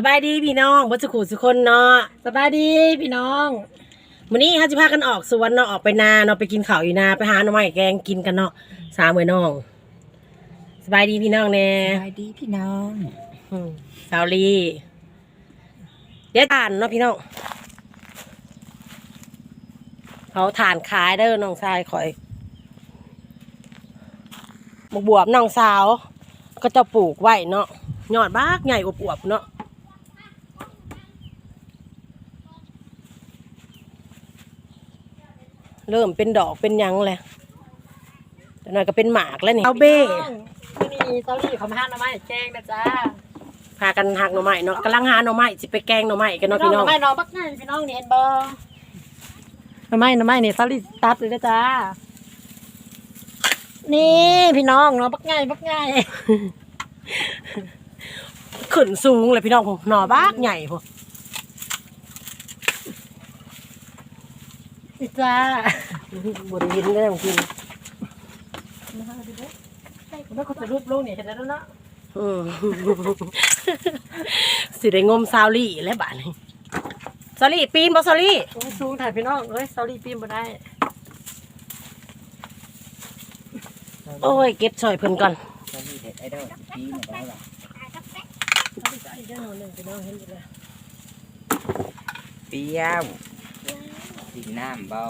สบายดีพี่น้องบัสขุสุคนเนาะสบายดีพี่น้องวันนี้เขาจะพากันออกสวนเนาะออกไปนาเนาะไปกินข้าวอยู่นาไปหาหน่อไม้แกงกินกันเนาะสามเมื่อน้องสบายดีพี่น้องแน่สบายดีพี่น้องอืมสาวลีเดี๋ยวทานเนาะพี่น้องเขาทานขายเด้อน้องชายคอยบวบบวบน้องสาว ก็จะปลูกไว้เนาะยอดบากใหญ่อวบๆเนาะ เริ่มเป็นดอกเป็นหยังแหละแต่หน่อยก็เป็นหมากแล้วนี่เอาเบ้พี่นี่เตาลี่เขามาห้าหน่อไม้แกงนะจ้าพากันหักหน่อไม้เนาะกำลังหาหน่อไม้สิไปแกงหน่อไม้กันเนาะพี่น้องหน่อไม้น้องบักง่ายพี่น้องนี่เห็นบ่หน่อไม้หน่อไม้นี่เตาลี่ตัดเลยนะจ้านี่พี่น้องเนาะบักง่ายบักง่ายขึ้นสูงเลยพี่น้องผมหน่อบากใหญ่ผม นี่จ้าบริเวณได้ของกินแล้วเขาจะรูปลูกนี่เห็นแล้วเนาะอืมสิได้งมซาวลี่และบาทนี่ซาวลี่ปีนบ่ซาวลี่โอ้ยสูงถ่ายพี่น้องเอ้ยเตาลี่ปีนบ่ได้ โอ้ย เก็บซอยเพิ่นก่อนก็มีเด็ดไอดอลปีหนึ่งได้หรอเดี๋ยวหนูหนึ่งพี่น้องเห็นอยู่เลยเปรี้ยว ดินน้ำบ่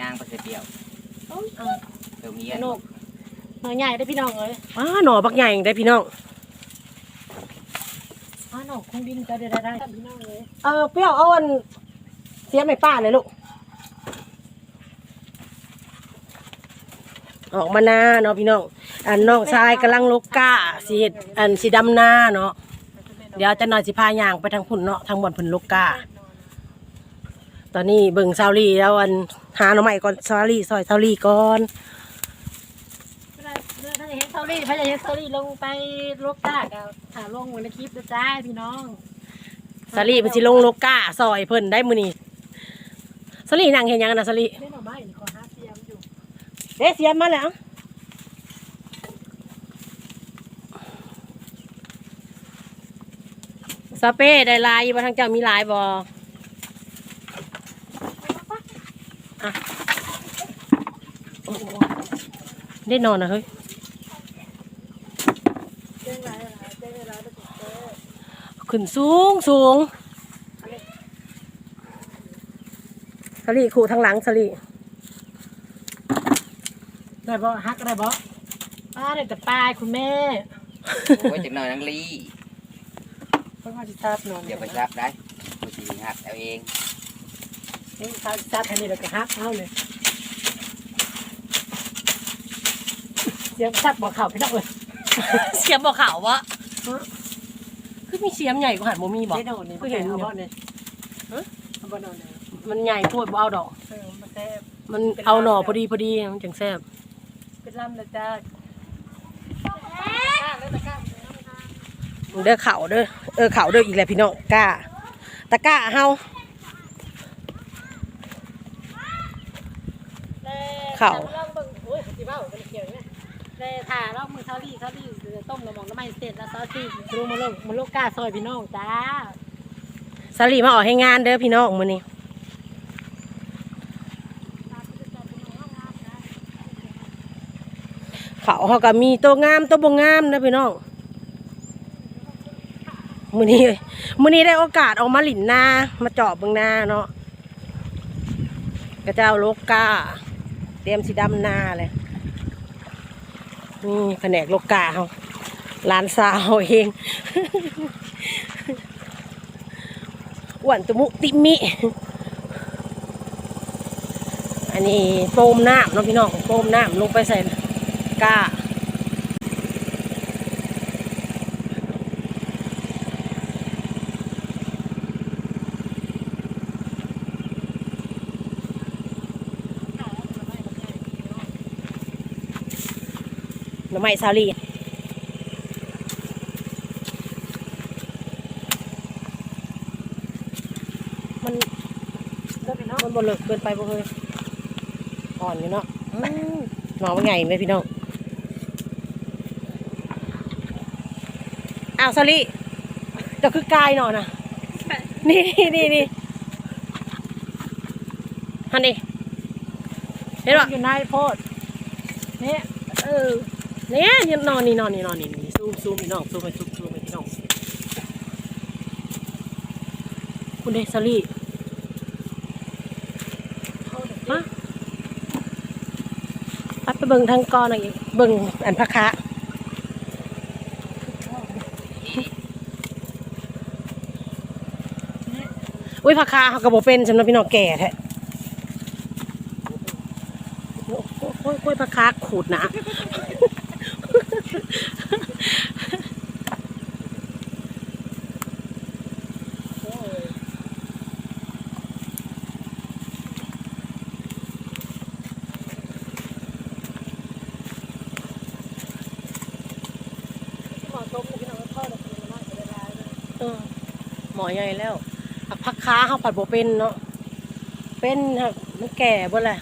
นางก็จะเปรี้ยวเอาตรงนี้สนุกหน่อยใหญ่ได้อพี่น้องเอ้ยอ้าหน่อบักใหญ่ได้พี่น้องอ๋อหน่อคงดินจะได้ได้ได้พี่น้องเลยเออเปรี้ยวเอาอันเสียไม่ป้าเลยลูกออกมาหน้าเนาะพี่น้องอันน้องชายกำลังลกก้าสิเฮ็ดอันสีดำหน้าเนาะ เดี๋ยวจะหน่อยสิพาย่างไปทางพุ่นเนาะทางบ่อนพุ่นลกก้าตอนนี้เบิ่งซาวลี่แล้วอันหาหน่อไม้ก่อนซาวลี่ซอยซาวลี่ก่อนถ้าจะเห็นสตอรี่ถ้าจะเห็นสตอรี่ลงไปลบตากเอาถ่ายลงไว้ในคลิปนะจ้าพี่น้องซาวลี่เพิ่นสิลงลกก้าซอยเพิ่นได้มื้อนี้ซาวลี่นั่งเฮ็ดหยังกันนะซาวลี่เล่นหน่อไม้นี่ขอหาเสียมอยู่เด้เสียมมาแล้ว สเป้ได้ลายอยู่บ่ทางเจ้ามีลายบ่อะโอ้โหได้นอนนะเฮ้ยเจ้งไรอะไรเจ้งไรแล้วก็เจอขึ้นสูงสูงสลีขู่ทางหลังสลีได้บ่ฮักได้บ่ป้าเด็กแต่ปลายคุณแม่ โอ้ยจากหน่อยนังลีเพิ่งมาจิทับนอนเดี๋ยวไปรับได้กูสีหักเอาเองเฮ้ยทับทับแค่นี้แล้วก็ฮักเอาเลยเสียงทับบ่เข่าพี่น้องเลยเสียมบ่ขาววะคือมีเสียมใหญ่กว่าหันบ่มีบ่ได้โดนนี่คือเห็นเอาอยู่บ่เนี่ยฮะเอาบ่นอนเนี่ยมันใหญ่โพดบ่เอาดอก เออมาแซ่บมันเอาหน่อพอดีพอดีมันจังแซ่บเป็นลำเลยจ้า เด้อเข่าเด้อ เออเข่าเด้ออีกแล้วพี่น้องกล้าตะกร้าเฮาเข่าลองเบิ่งโอ้ยสิเว้ากันเกี่ยวเนี่ยแต่ถ่าลองมือเซาลี่เซาลี่ต้มน้ำมันน้ำมันเสร็จแล้วเซาลี่ลงมาลงมาลงกาซอยพี่น้องจ้าสลีมาออกให้งานเด้อพี่น้องมื้อนี้เขาเขาก็มีตัวงามตัวบ่งามนะพี่น้อง มือนี้มือนี้ได้โอกาสออกมาหลินนามาเจาะเบิ่งนาเนาะกระเจ้าโลกกาเตรียมสีดำนาเลยนี่แผนกโลกกาเฮาหลานสาวเองอ้วนตุมุติมิ อันนี้โฟมน้ำเนาะพี่น้องโฟมน้ำลงไปใส่ก้าห น่อไม้ซาลีมันเด้อพี่น้องมันบนเลิกเกินไปบ่เคยอ่อนอยู่เนาะอืมหนอมันใหญ่ไหมพี่น้องอ้าวสลิเจะคือกายหน่อยนะนี่นี่นี่ฮันนี่เห็นปะอยู่ในโพดเนี่ยเออ เนี่ยนี่นอนนี่นอนนี่นอนนี่นี่ซูมซูมพี่น้องซูมไปซูมซูมไปพี่น้องคุณเดซลี่ฮะไปไปเบิ่งทางกอนอีกเบิ่งอันพักคะอุ้ยพักคะเขากระโบเป็นสำหรับพี่น้องแก่แท้โอ้โหโอ้ยโอ้ยพักคะขูดหนะ หมอต้มพี่น้องพ่อเราเป็นมากเลยได้ เออหม อใหญ่แล้วหักพักค้าเขาปัดโบเป็นเนาะเป็นหักมันแก่บ่แหละ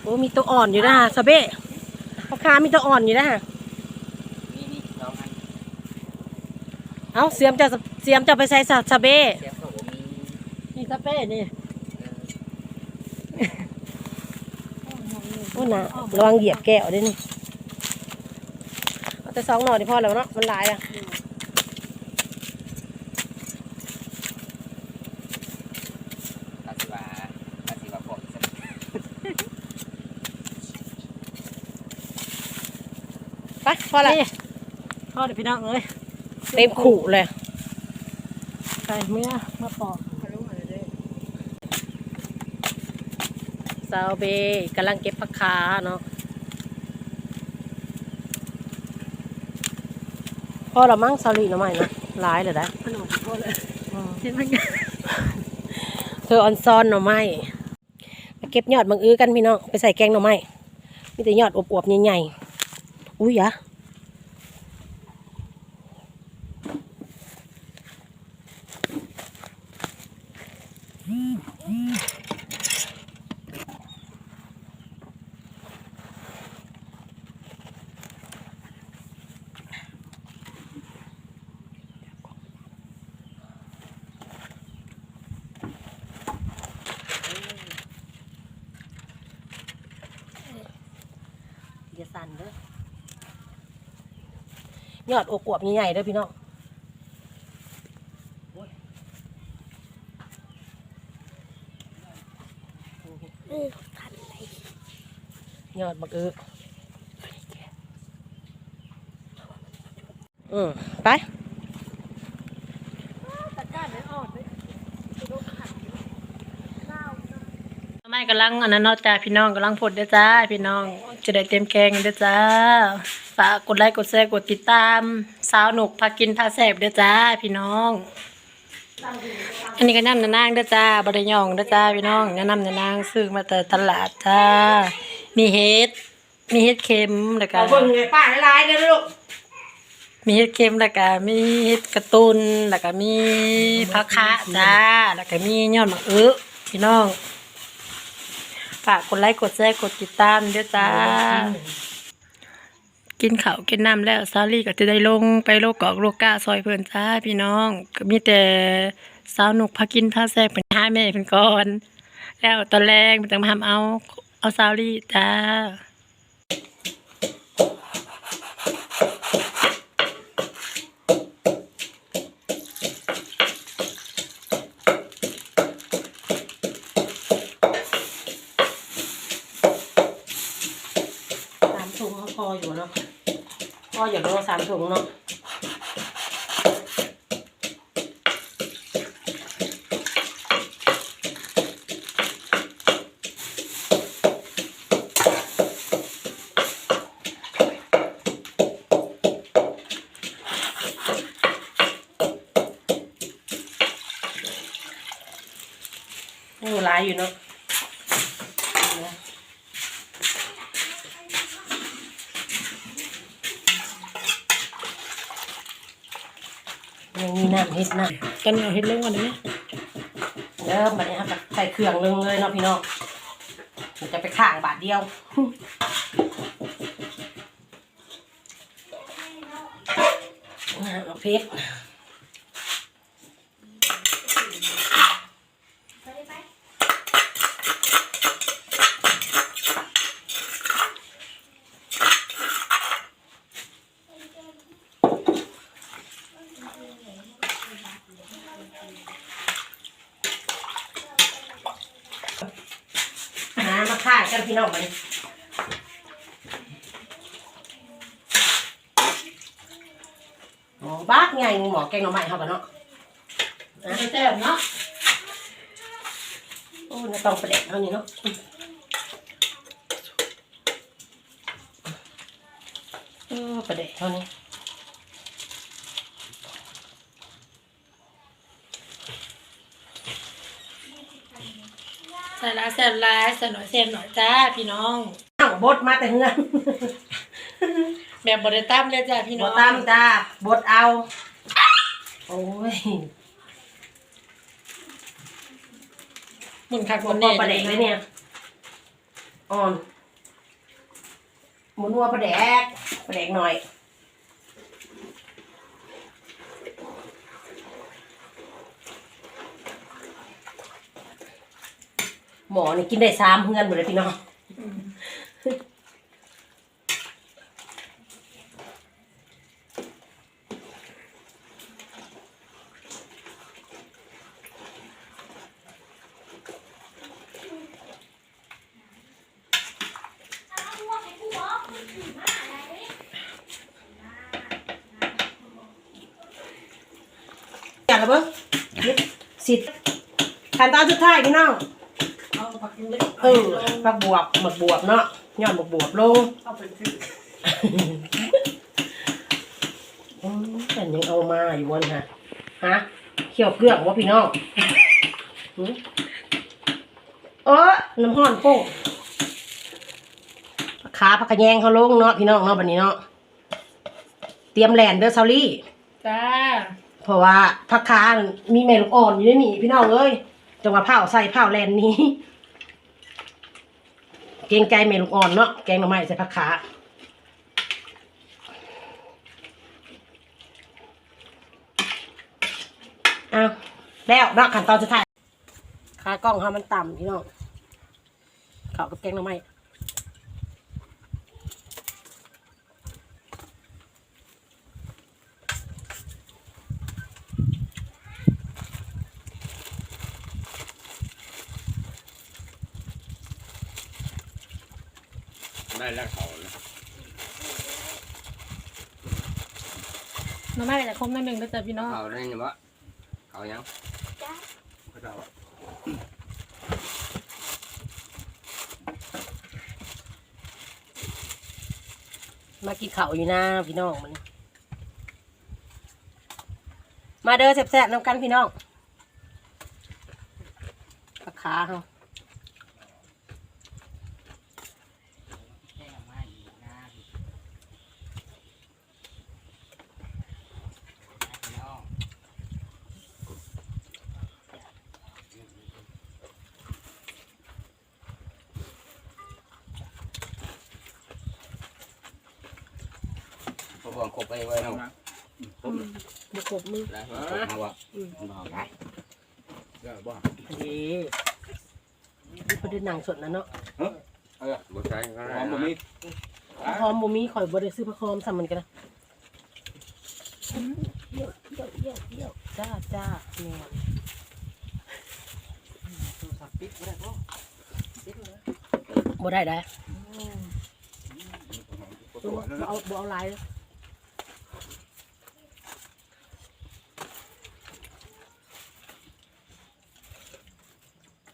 โอ้มีตัวอ่อนอยู่นะฮะสะเบ้พักค้ามีตัวอ่อนอยู่นะฮะนี่นี่สองอันเอาเสียมจะเสียมจะไปใส่สะสะเบ้เสียบเขาบ่มีนี่สเป้นี่โอ้นะระวังเหยียบแก้วด้วยนี่เอาแต่สองหน่อที่พอแล้วเนาะมันหลายละ ตัดสิว่าตัดสิว่าผมจะ ไป พอละนี่พ่อเดี๋ยวพี่น้องเอ้ยเต็มขู่เลยใส่เมื่อมาปอกสาวเบกำลังเก็บผักค้าเนาะพอละมั้งสาลีหน่อไม้นะหลายเลยนะขนมพ่อเลยเห็นไหมเธอออนซอนหน่อไม้ไปเก็บยอดบางอื้อกันพี่น้องไปใส่แกงหน่อไม้มีแต่ยอดอวบๆใหญ่ๆอุ้ยยะ ยอดอกวบใหญ่ๆเด้อพี่น้องยอดบักอื้ออืมไปตะกร้าเออนเลยไม่กำลังอันนั้นเนาะจ้าพี่น้องกำลังพดเด้จ้าพี่น้อง จะได้เต็มแกงเด้อจ้า ฝากกดไลค์กดแชร์กดติดตาม สาวหนุกพากินพาแสบเด้อจ้าพี่น้อง อันนี้ก็น้ำนานางเด้อจ้าบริยองเด้อจ้าพี่น้องแนะนำนานางซื้อมาแต่ตลาดจ้า มีเห็ด มีเห็ดเค็มแล้วก็เอาเบิ่งไงป้าหลายๆเด้อลูกมีเห็ดเค็มแล้วก็มีเห็ดกระตุนแล้วก็มีผักคะจ้า แล้วก็มียอดมะอื้อพี่น้อง ฝากกดไลค์กดแชร์กดติดตามด้วยจ้า กินข้าวกินน้ำแล้วซาลี่ก็จะได้ลงไปโลกกอกโลกก้าซอยเพื่อนจ้าพี่น้องก็มีแต่สาวหนุกพากินพาแซ่บเป็นห้าแม่เป็นก่อน แล้วตอนแรกมันจะมาทำเอาเอาซาลี่จ้า สามถุงเขาพออยู่เนาะ พออยู่โลสามถุงเนาะโอ้หลายอยู่เนาะ ยังมี น้ำเห็ดน้ำตอนนี้เอาเห็ดลงก่อนได้ไหมเริ่มบัดนี้ครับใส่เครื่องลงเลยเนาะพี่น้องมันจะไปข้างบาทเดียวเพชรหามาฆ่ากัน พี่น้องมันหมอบ้าไงหมอแกงหน่อไม้เขาปะเนาะไม่แซ่บเนาะโอ้ยต้องประเด็นเท่านี้เนาะเออประเด็นเท่านี้ ส่ละแซ่บหลายใส่หน่อยแซ่บหน่อยจ้าพี่น้องอ้าวบดมาแต่เฮือนแบบบริตั้มเลยจ้าพี่บน้อดงตามจ้าบดเอา โอ้ยหมุนคักบบดนพอเน่ประเด็นเลยเนี่ยอ่อนหมุนวัวประเด็กประเด็กหน่อย หมอนี่กินได้สามเฮือนหมดเลยพี่น้องอย่างละเบิ้งสิทธิ์ขั้นตอนสุดท้ายพี่น้อง เล็กเออผักบวบหมกบวบเนาะยอดหมกบวบลงเอาไปซื้ออืมแต่ยังเอามาอยู่วันฮะฮะเขี่ยวเกลืองวะพี่น้องหืมเออน้ำห้อนโป้งขาผักกระแยงเขาลงเนาะพี่น้องเนาะบันนี้เนาะเตรียมแลนเด้อซาลี่ จ้าเพราะว่าผักขามีแม่ลูกอ่อนอยู่ในนี่พี่น้องเอ้ยจังหวะเผาใส่เผาแลนนี้เกงไก่เมลูกอ่อนเนาะแกงหน่อไม้ใส่ผักขาเอาแล้วเนาะขั้นตอนสุดท้ายขากล้องค่ะมันต่ำพี่น้องเขากับแกงหน่อไม้ ได้แล้วเขาแล้ว น้ำไม่แต่คมนิดนึงก็จ้าพี่น้องเขาได้ยังวะเขายังเขาเจ้ามากินข้าวอยู่นะพี่น้องมันมาเด้อแซ่บๆน้ำกันพี่น้องผักขาเขา วกผมคบไปไว้เนาะบกบมือแล้วครบมาวะบอกได้อันนี้นี่ประเด็นหนังสดนะเนาะเออบ่ใช่ก็ได้หอมบ่มีพร้อมบ่มีข่อยบ่ได้ซื้อพระคอมสั่มันกันนะเยี่ยวเยี่ยวเยี่ยวเยี่ยวจ้าจ้าเนี่ยบ่ได้ได้บ่เอาบ่เอาลายเลย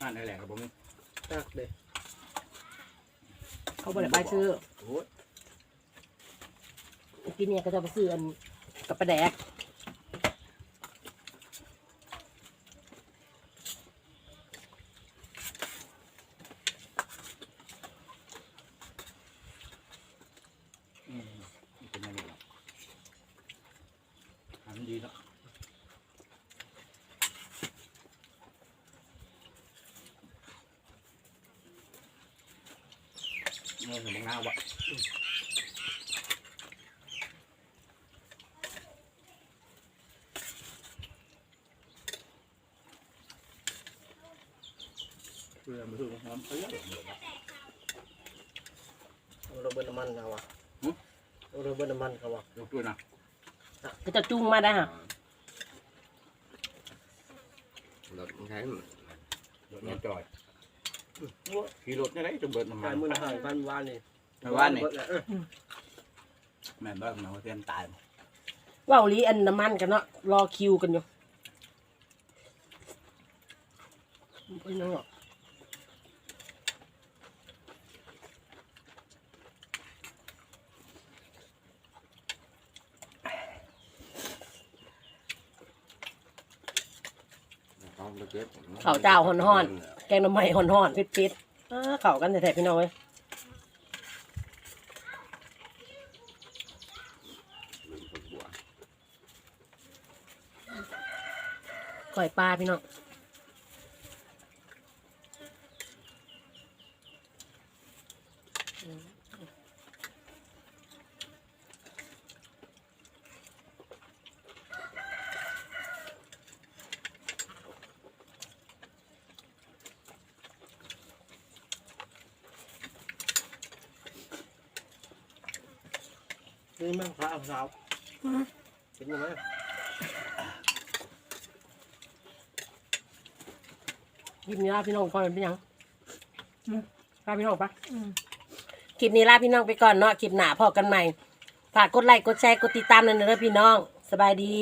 านได้แหละครับผมตักเลยเขาบ่ได้ไปซื้อโอ้ยกินเนี่ยก็จะไปซื้ออันกับปลาแดก là một ngao vậy Bây giờ mình thường không thấy rồi bên làm ăn nào à? Rồi bên làm ăn không à? Được rồi nào. Cái tập chung mà đã hả? Ờ. Lợn cũng thấy mà. Lợn nó trời. ขาอะเราเบิร์น้ำมันเขาอะยกตัวนะก็จะจุ้งมาได้ฮะรถใช้รถน้ำจอยขี่รถยังไงจะเบิดน้ำมักานรมือหายพันวานนี่แต่ว่านี่แม่บ้านมันเขาเต้นตายว่าวลีอันน้ำมันกันเนาะรอคิวกันอยู่เป็นยังหรอต้องไปเก็ ข้าวเจ้าห่อนห่อนๆแกงหน้ำไม้ห่อนห่อนๆเผ็ดๆอ้าเข้ากันแท้ๆพี่น้องเว้ยก่อยปลาพี่น้อง นี่มันพระสาวเห็นไหมคลิปนี้ลาพี่น้องก่อนเป็นยังลาพี่น้องปะอืมคลิปนี้ลาพี่น้องไปก่อนเนาะคลิปหนาพอกันใหม่ ฝากกดไลค์กดแชร์กดติดตามหน่อยนะเด้อพี่น้อง สบายดี